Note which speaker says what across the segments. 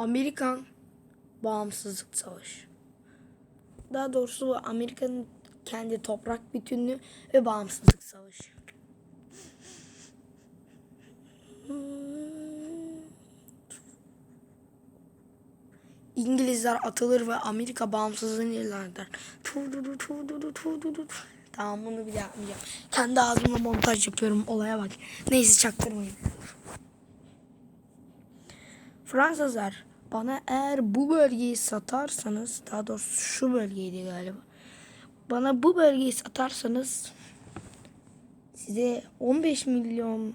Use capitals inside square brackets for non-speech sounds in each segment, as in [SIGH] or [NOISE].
Speaker 1: Amerikan bağımsızlık savaşı. Daha doğrusu bu Amerika'nın kendi toprak bütünlüğü ve bağımsızlık savaşı. İngilizler atılır ve Amerika bağımsızlığını ilan eder. Tamam bunu bir yapmayacağım. Kendi ağzımla montaj yapıyorum olaya bak. Neyse çaktırmayın. Fransızlar bana eğer bu bölgeyi satarsanız daha doğrusu şu bölgeydi galiba. Bana bu bölgeyi satarsanız size 15 milyon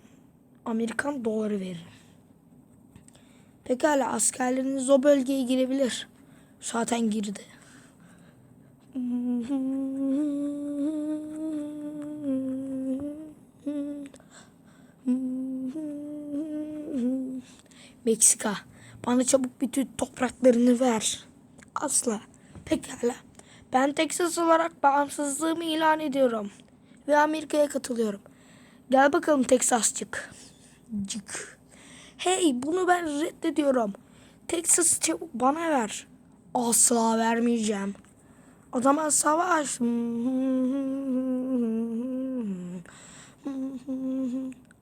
Speaker 1: Amerikan doları veririm. Pekala askerleriniz o bölgeye girebilir. Zaten girdi. Meksika. Bana çabuk bütün topraklarını ver. Asla. Pekala. Ben Texas olarak bağımsızlığımı ilan ediyorum. Ve Amerika'ya katılıyorum. Gel bakalım Texasçık. Cık. Hey bunu ben reddediyorum. Texas'ı çabuk bana ver. Asla vermeyeceğim. O zaman savaş.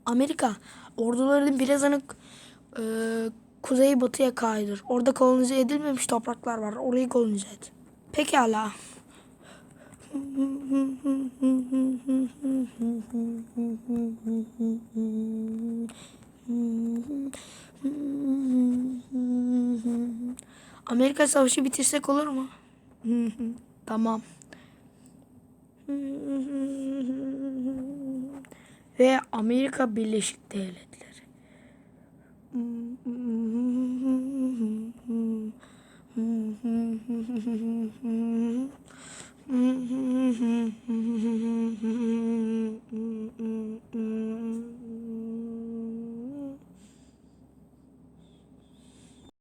Speaker 1: Amerika ordularının birazını e, kuzey batıya kaydır. Orada kolonize edilmemiş topraklar var. Orayı kolonize et. Pekala. Amerika savaşı bitirsek olur mu? [LAUGHS] tamam. Ve Amerika Birleşik Devletleri. mm-hmm [LAUGHS]